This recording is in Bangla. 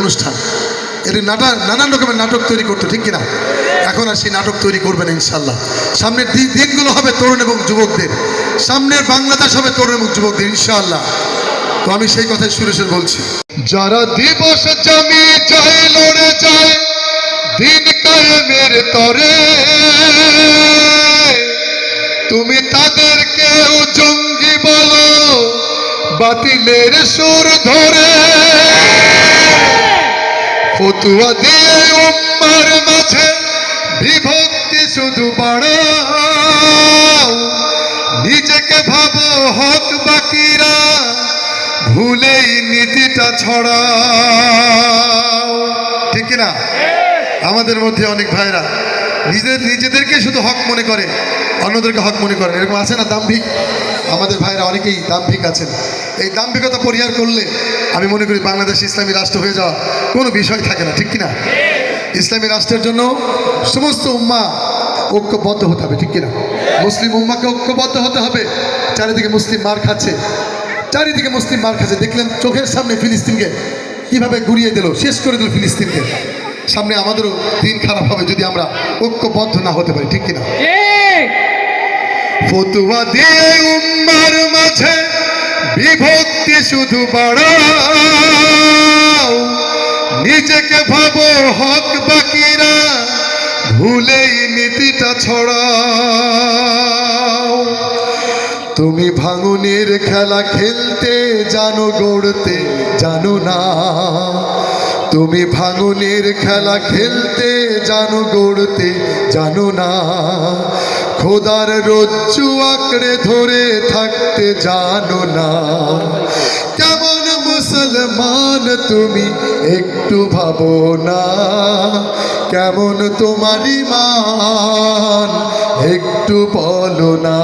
অনুষ্ঠান। এর নাটক নানান রকমের নাটক তৈরি করতো, ঠিক কিনা? এখন আর সেই নাটক তৈরি করবেন ইনশাল্লাহ সামনের দি- দিনগুলো হবে তরুণ এবং যুবকদের। সামনের বাংলাদেশ হবে তরুণ এবং যুবকদের, ইনশাআল্লাহ। তো আমি সেই কথাই সুরে সুরে বলছি। যারা দিবস জমি চায়, লড়ে যায় দিন কায়েমের তরে, তুমি তাদেরকেও জঙ্গি বলো, বাতিলের সুর ধরে ফতুয়া দিয়ে উম্মার মাঝে বিভক্তি শুধু বাড়াও। নিজেকে ভাবো হক বাকিরা, ভুলেই নীতিটা ছড়াও। ঠিক কিনা? আমাদের মধ্যে অনেক ভাইরা নিজেদের নিজেদেরকে শুধু হক মনে করে, অন্যদেরকে হক মনে করেন এরকম আছে না দাম্ভিক? আমাদের ভাইরা অনেকেই দাম্ভিক আছেন। এই দাম্ভিকতা পরিহার করলে আমি মনে করি বাংলাদেশ ইসলামী রাষ্ট্র হয়ে যাওয়া কোনো বিষয় থাকে না ঠিক কিনা? ইসলামী রাষ্ট্রের জন্য সমস্ত উম্মা ঐক্যবদ্ধ হতে হবে ঠিক কিনা? মুসলিম উম্মাকে ঐক্যবদ্ধ হতে হবে চারিদিকে মুসলিম মার খাচ্ছে। চারিদিকে মুসলিম মার খাচ্ছে। দেখলেন চোখের সামনে ফিলিস্তিনকে কীভাবে ঘুরিয়ে দিল শেষ করে দিল ফিলিস্তিনকে। সামনে আমাদেরও দিন খারাপ হবে যদি আমরা ঐক্যবদ্ধ না হতে পারি ঠিক কিনা? ফতুয়া দিয়ে উম্মার মাঝে বিভক্তি শুধু বাড়াও। নিজেকে ভাবো হক বাকিরা, ভুলেই নীতিটা ছড়াও। তুমি ভাঙুনের খেলা খেলতে, জানো গড়তে, জানো না। তুমি ভাঙুনের খেলা খেলতে, জানো গড়তে, জানো না। খোদার রজ্জু আঁকড়ে ধরে থাকতে জানো না। কেমন মুসলমান তুমি একটু ভাবো না। কেমন তোমার ইমান একটু বলো না।